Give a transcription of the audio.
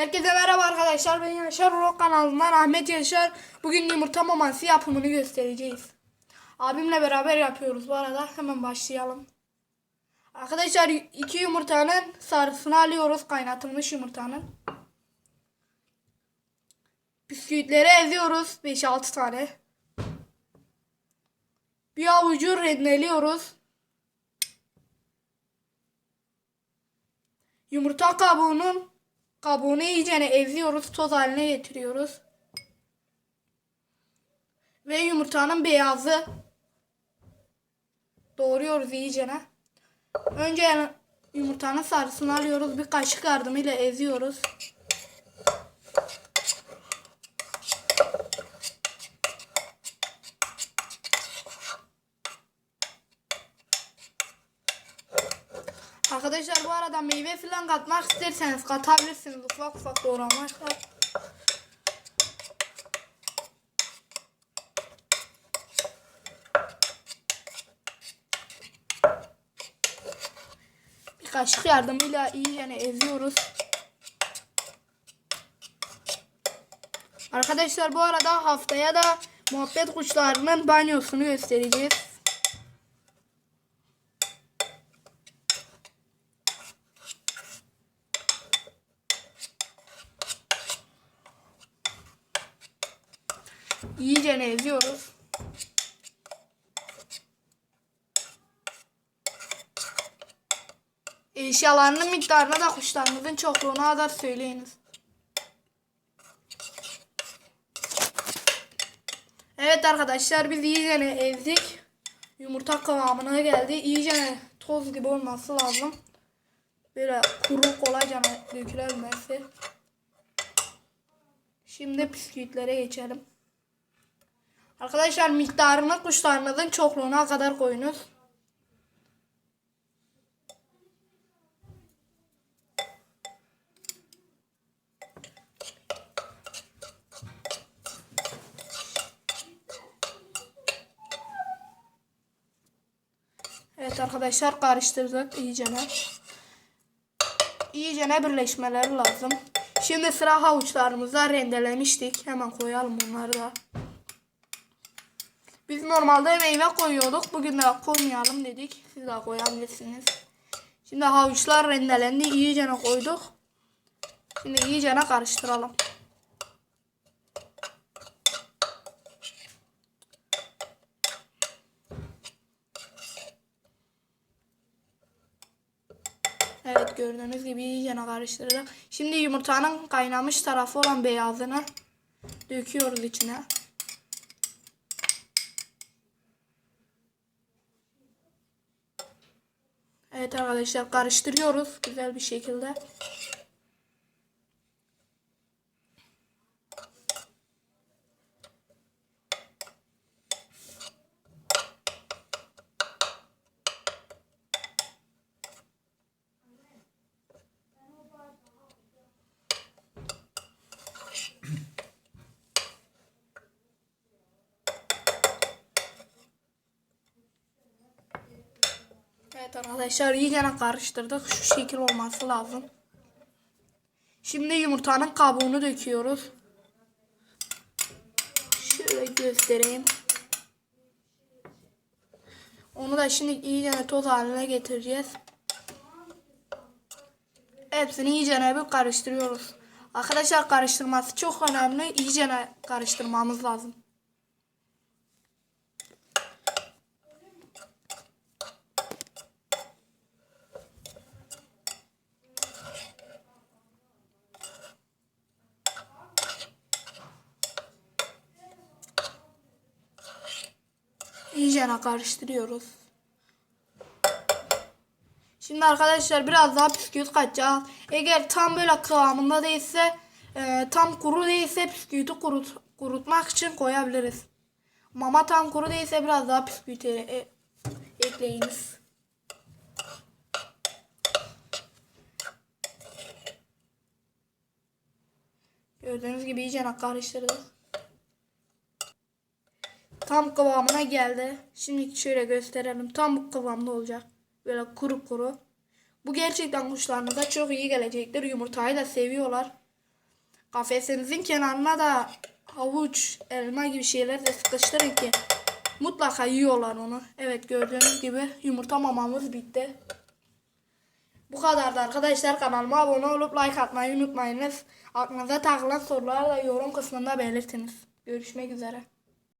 Herkese merhaba arkadaşlar. Ben Yaşar Rock kanalından Ahmet Yaşar. Bugün yumurta maması yapımını göstereceğiz. Abimle beraber yapıyoruz bu arada. Hemen başlayalım. Arkadaşlar iki yumurtanın sarısını alıyoruz. Kaynatılmış yumurtanın. Bisküvitleri eziyoruz. 5-6 tane. Bir avucu rendeliyoruz. Yumurta kabuğunun kabuğunu iyicene eziyoruz. Toz haline getiriyoruz. Ve yumurtanın beyazı doğruyoruz iyicene. Önce yumurtanın sarısını alıyoruz. Bir kaşık yardımıyla eziyoruz. Bu arada meyve falan katmak isterseniz katabilirsiniz. Ufak ufak doğramakla. Bir kaşık yardımıyla iyicene eziyoruz. Arkadaşlar bu arada haftaya da muhabbet kuşlarının banyosunu göstereceğiz. İyice eziyoruz. Eşyalarının miktarına da kuşlarınızın çokluğuna da söyleyiniz. Evet arkadaşlar biz iyice ezdik. Yumurta kıvamına geldi. İyice toz gibi olması lazım. Böyle kuru kolayca dökülemesi. Şimdi bisküvitlere geçelim. Arkadaşlar miktarını kuşlarınızın çokluğuna kadar koyunuz. Evet arkadaşlar karıştırdık iyicene. İyicene birleşmeleri lazım. Şimdi sıra havuçlarımıza rendelemiştik. Hemen koyalım bunları da. Biz normalde meyve koyuyorduk. Bugün de koymayalım dedik. Siz de koyabilirsiniz. Şimdi havuçlar rendelendi. İyice koyduk. Şimdi iyice karıştıralım. Evet gördüğünüz gibi iyice karıştırdık. Şimdi yumurtanın kaynamış tarafı olan beyazını döküyoruz içine. Evet arkadaşlar karıştırıyoruz güzel bir şekilde. Evet arkadaşlar iyice karıştırdık. Şu şekil olması lazım. Şimdi yumurtanın kabuğunu döküyoruz. Şöyle göstereyim. Onu da şimdi iyice toz haline getireceğiz. Hepsini iyice bir karıştırıyoruz. Arkadaşlar karıştırması çok önemli. İyice karıştırmamız lazım. İyice karıştırıyoruz. Şimdi arkadaşlar biraz daha bisküvit katacağız. Eğer tam böyle kıvamında değilse e, tam kuru değilse bisküviti kurut, kurutmak için koyabiliriz. Mama tam kuru değilse biraz daha bisküviti e, ekleyiniz. Gördüğünüz gibi iyice karıştırdık. Tam kıvamına geldi. Şimdi şöyle gösterelim. Tam bu kıvamda olacak. Böyle kuru kuru. Bu gerçekten kuşlarınıza çok iyi gelecektir. Yumurtayı da seviyorlar. Kafesinizin kenarına da havuç, elma gibi şeyler de sıkıştırın ki mutlaka yiyorlar onu. Evet gördüğünüz gibi yumurta mamamız bitti. Bu kadardı arkadaşlar. Kanalıma abone olup like atmayı unutmayınız. Aklınıza takılan soruları da yorum kısmında belirtiniz. Görüşmek üzere.